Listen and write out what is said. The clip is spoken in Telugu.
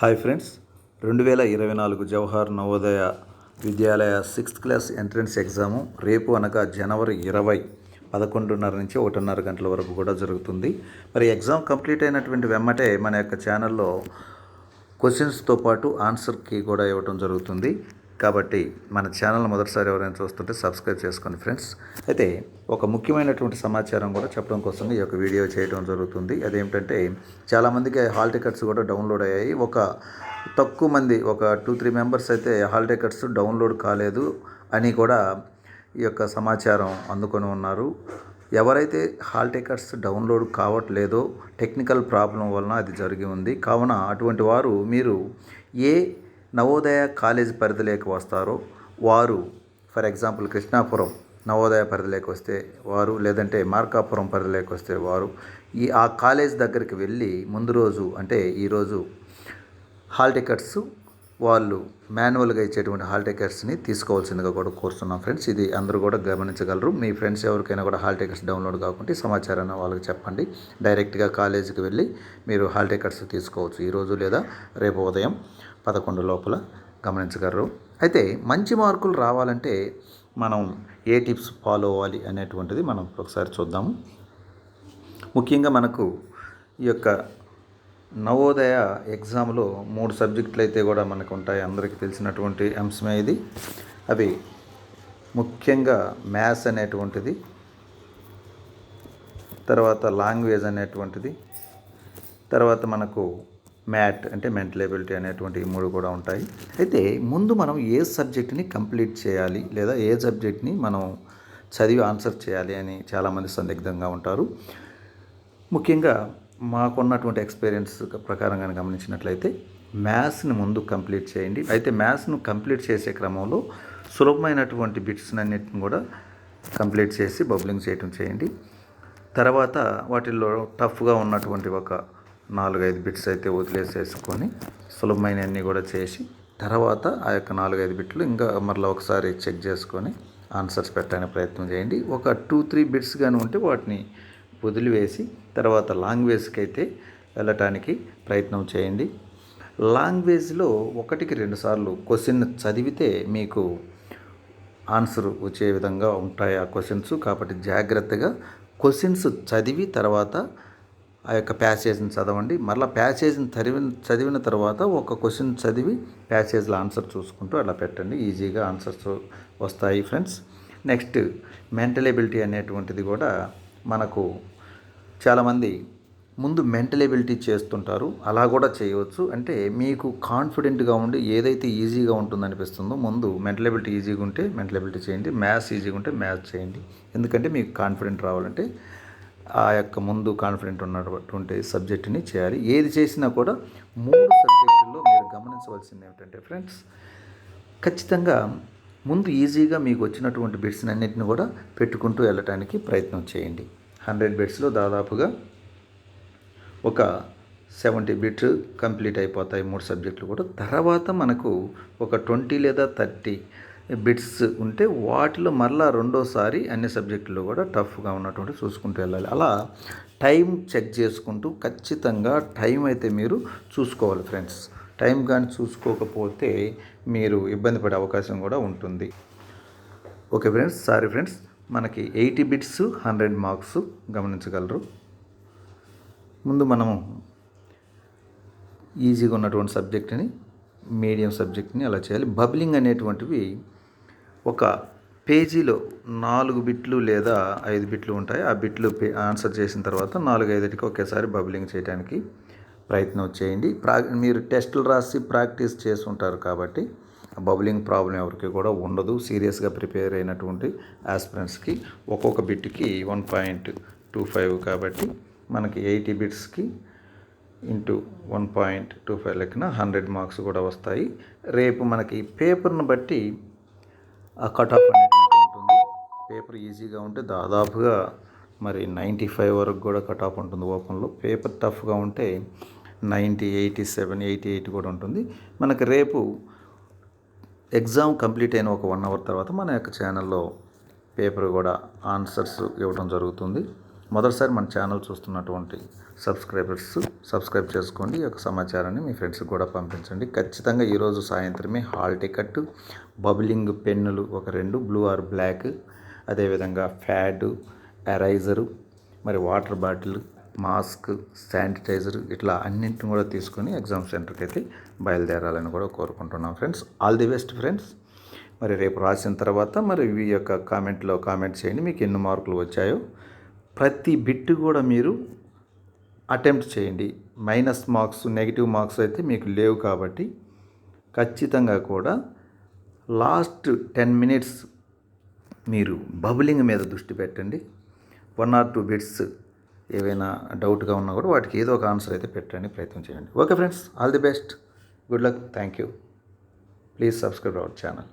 Hi friends. రెండు వేల ఇరవై నాలుగు Jawahar Navodaya Vidyalaya sixth class entrance exam రేపు అనగా జనవరి ఇరవై పదకొండున్నర నుంచి ఒకటిన్నర గంటల వరకు కూడా జరుగుతుంది. మరి ఎగ్జామ్ కంప్లీట్ అయినటువంటి వెమ్మటే మన యొక్క ఛానల్లో క్వశ్చన్స్తో పాటు ఆన్సర్కి కూడా ఇవ్వడం జరుగుతుంది. కాబట్టి మన ఛానల్ మొదటిసారి ఎవరైనా చూస్తుంటే సబ్స్క్రైబ్ చేసుకోండి ఫ్రెండ్స్. అయితే ఒక ముఖ్యమైనటువంటి సమాచారం కూడా చెప్పడం కోసం ఈ యొక్క వీడియో చేయడం జరుగుతుంది. అదేమిటంటే చాలామందికి హాల్ టికెట్స్ కూడా డౌన్లోడ్ అయ్యాయి. ఒక తక్కువ మంది ఒక టూ త్రీ మెంబర్స్ అయితే హాల్ టికెట్స్ డౌన్లోడ్ కాలేదు అని కూడా ఈ యొక్క సమాచారం అందుకొని ఉన్నారు. ఎవరైతే హాల్ టికెట్స్ డౌన్లోడ్ కావట్లేదో టెక్నికల్ ప్రాబ్లం వలన అది జరిగి ఉంది. కావున అటువంటి వారు మీరు ఏ నవోదయ కాలేజ్ పరిధిలోకి వస్తారో వారు ఫర్ ఎగ్జాంపుల్ కృష్ణాపురం నవోదయ పరిధిలోకి వస్తే వారు లేదంటే మార్కాపురం పరిధిలోకి వస్తే వారు ఈ ఆ కాలేజ్ దగ్గరికి వెళ్ళి ముందు రోజు అంటే ఈరోజు హాల్ టికెట్స్ వాళ్ళు మాన్యువల్గా ఇచ్చేటువంటి హాల్ టికెట్స్ని తీసుకోవాల్సిందిగా కూడా కోరుతున్నాం ఫ్రెండ్స్. ఇది అందరూ కూడా గమనించగలరు. మీ ఫ్రెండ్స్ ఎవరికైనా కూడా హాల్ టికెట్స్ డౌన్లోడ్ కాకుండా సమాచారాన్ని వాళ్ళకి చెప్పండి. డైరెక్ట్గా కాలేజీకి వెళ్ళి మీరు హాల్ టికెట్స్ తీసుకోవచ్చు. ఈరోజు లేదా రేపు ఉదయం పదకొండు లోపల గమనించగలరు. అయితే మంచి మార్కులు రావాలంటే మనం ఏ టిప్స్ ఫాలో అవ్వాలి అనేటువంటిది మనం ఒకసారి చూద్దాము. ముఖ్యంగా మనకు ఈ యొక్క నవోదయ ఎగ్జామ్లో మూడు సబ్జెక్టులు అయితే కూడా మనకు ఉంటాయి. అందరికీ తెలిసినటువంటి అంశమే ఇది. అవి ముఖ్యంగా మ్యాథ్స్ అనేటువంటిది తర్వాత లాంగ్వేజ్ అనేటువంటిది తర్వాత మనకు మ్యాట్ అంటే మెంటల్ ఎబిలిటీ అనేటువంటి మూడు కూడా ఉంటాయి. అయితే ముందు మనం ఏ సబ్జెక్ట్ని కంప్లీట్ చేయాలి లేదా ఏ సబ్జెక్ట్ని మనం చదివి ఆన్సర్ చేయాలి అని చాలామంది సందిగ్ధంగా ఉంటారు. ముఖ్యంగా మాకున్నటువంటి ఎక్స్పీరియన్స్ ప్రకారంగా గమనించినట్లయితే మ్యాథ్స్ని ముందు కంప్లీట్ చేయండి. అయితే మ్యాథ్స్ను కంప్లీట్ చేసే క్రమంలో సులభమైనటువంటి బిట్స్ అన్నిటిని కూడా కంప్లీట్ చేసి బబ్లింగ్ చేయటం చేయండి. తర్వాత వాటిల్లో టఫ్గా ఉన్నటువంటి ఒక నాలుగైదు బిట్స్ అయితే వదిలేసేసుకొని సులభమైనవన్నీ కూడా చేసి తర్వాత ఆ యొక్క నాలుగైదు బిట్లు ఇంకా మరలా ఒకసారి చెక్ చేసుకొని ఆన్సర్స్ పెట్టడానికి ప్రయత్నం చేయండి. ఒక టూ త్రీ బిట్స్ కానీ ఉంటే వాటిని వదిలివేసి తర్వాత లాంగ్వేజ్కి అయితే వెళ్ళటానికి ప్రయత్నం చేయండి. లాంగ్వేజ్లో ఒకటికి రెండుసార్లు క్వశ్చన్ చదివితే మీకు ఆన్సర్ వచ్చే విధంగా ఉంటాయి ఆ క్వశ్చన్స్. కాబట్టి జాగ్రత్తగా క్వశ్చన్స్ చదివి తర్వాత ఆ యొక్క ప్యాసేజ్ని చదవండి. మళ్ళీ ప్యాసేజ్ని చదివిన చదివిన తర్వాత ఒక క్వశ్చన్ చదివి ప్యాసేజ్లో ఆన్సర్ చూసుకుంటూ అలా పెట్టండి. ఈజీగా ఆన్సర్స్ వస్తాయి ఫ్రెండ్స్. నెక్స్ట్ మెంటల్ ఎబిలిటీ అనేటువంటిది కూడా మనకు చాలామంది ముందు మెంటల్ ఎబిలిటీ చేస్తుంటారు. అలా కూడా చేయవచ్చు. అంటే మీకు కాన్ఫిడెంట్గా ఉండి ఏదైతే ఈజీగా ఉంటుందనిపిస్తుందో ముందు మెంటల్ ఎబిలిటీ ఈజీగా ఉంటే మెంటల్ ఎబిలిటీ చేయండి. మ్యాథ్స్ ఈజీగా ఉంటే మ్యాథ్స్ చేయండి. ఎందుకంటే మీకు కాన్ఫిడెంట్ రావాలంటే ఆ యొక్క ముందు కాన్ఫిడెంట్ ఉన్నటువంటి సబ్జెక్టుని చేయాలి. ఏది చేసినా కూడా మూడు సబ్జెక్టుల్లో మీరు గమనించవలసింది ఏమిటంటే ఫ్రెండ్స్ ఖచ్చితంగా ముందు ఈజీగా మీకు వచ్చినటువంటి బిట్స్ని అన్నింటిని కూడా పెట్టుకుంటూ వెళ్ళటానికి ప్రయత్నం చేయండి. హండ్రెడ్ బిట్స్లో దాదాపుగా ఒక సెవెంటీ బిట్ కంప్లీట్ అయిపోతాయి మూడు సబ్జెక్టులు కూడా. తర్వాత మనకు ఒక ట్వంటీ లేదా థర్టీ బిట్స్ ఉంటే వాటిలో మరలా రెండోసారి అన్ని సబ్జెక్టులు కూడా టఫ్గా ఉన్నటువంటి చూసుకుంటూ వెళ్ళాలి. అలా టైం చెక్ చేసుకుంటూ ఖచ్చితంగా టైం అయితే మీరు చూసుకోవాలి ఫ్రెండ్స్. టైం కానీ చూసుకోకపోతే మీరు ఇబ్బంది పడే అవకాశం కూడా ఉంటుంది. ఓకే ఫ్రెండ్స్ సారీ ఫ్రెండ్స్ మనకి ఎయిటీ బిట్స్ హండ్రెడ్ మార్క్స్ గమనించగలరు. ముందు మనము ఈజీగా ఉన్నటువంటి సబ్జెక్ట్ని మీడియం సబ్జెక్ట్ని అలా చేయాలి? బబ్లింగ్ అనేటువంటివి ఒక పేజీలో నాలుగు బిట్లు లేదా ఐదు బిట్లు ఉంటాయి. ఆ బిట్లు ఆన్సర్ చేసిన తర్వాత నాలుగు ఐదుటికి ఒకేసారి బబ్లింగ్ చేయడానికి ప్రయత్నం చేయండి. ప్రా మీరు టెస్టులు రాసి ప్రాక్టీస్ చేసి ఉంటారు కాబట్టి బబ్లింగ్ ప్రాబ్లం ఎవరికి కూడా ఉండదు. సీరియస్గా ప్రిపేర్ అయినటువంటి ఆస్పిరెంట్స్కి ఒక్కొక్క బిట్కి వన్ పాయింట్ టూ ఫైవ్ కాబట్టి మనకి eighty బిట్స్కి into one point two five లెక్కన హండ్రెడ్ మార్క్స్ కూడా వస్తాయి. రేపు మనకి పేపర్ను బట్టి కట్ ఆఫ్ అనేటువంటి ఉంటుంది. పేపర్ ఈజీగా ఉంటే దాదాపుగా మరి నైంటీ ఫైవ్ వరకు కూడా కట్ ఆఫ్ ఉంటుంది ఓపెన్లో. పేపర్ టఫ్గా ఉంటే ninety eighty seven eighty eight కూడా ఉంటుంది. మనకి రేపు ఎగ్జామ్ కంప్లీట్ అయిన ఒక వన్ అవర్ తర్వాత మన యొక్క ఛానల్లో పేపర్ కూడా ఆన్సర్స్ ఇవ్వడం జరుగుతుంది. మొదటిసారి మన ఛానల్ చూస్తున్నటువంటి సబ్స్క్రైబర్స్ సబ్స్క్రైబ్ చేసుకోండి. ఈ యొక్క సమాచారాన్ని మీ ఫ్రెండ్స్కి కూడా పంపించండి. ఖచ్చితంగా ఈరోజు సాయంత్రమే హాల్ టికెట్ బబులింగ్ పెన్నులు ఒక రెండు బ్లూ ఆర్ బ్లాక్ అదేవిధంగా ఫ్యాడు ఎరైజరు మరి వాటర్ బాటిల్ మాస్క్ శానిటైజర్ ఇట్లా అన్నింటిని కూడా తీసుకొని ఎగ్జామ్ సెంటర్కి అయితే బయలుదేరాలని కూడా కోరుకుంటున్నాం friends. All the best friends మరి రేపు రాసిన తర్వాత మరి ఈ యొక్క కామెంట్లో కామెంట్ చేయండి. మీకు ఎన్ని మార్కులు వచ్చాయో ప్రతి బిట్ కూడా మీరు అటెంప్ట్ చేయండి. మైనస్ మార్క్స్ నెగిటివ్ మార్క్స్ అయితే మీకు లేవు కాబట్టి ఖచ్చితంగా కూడా లాస్ట్ టెన్ మినిట్స్ మీరు బబులింగ్ మీద దృష్టి పెట్టండి. వన్ ఆర్ టూ బిట్స్ ఏవైనా డౌట్గా ఉన్నా కూడా వాటికి ఏదో ఒక ఆన్సర్ అయితే పెట్టండి ప్రయత్నం చేయండి. Okay friends all the best. Good luck. Thank you please subscribe our channel.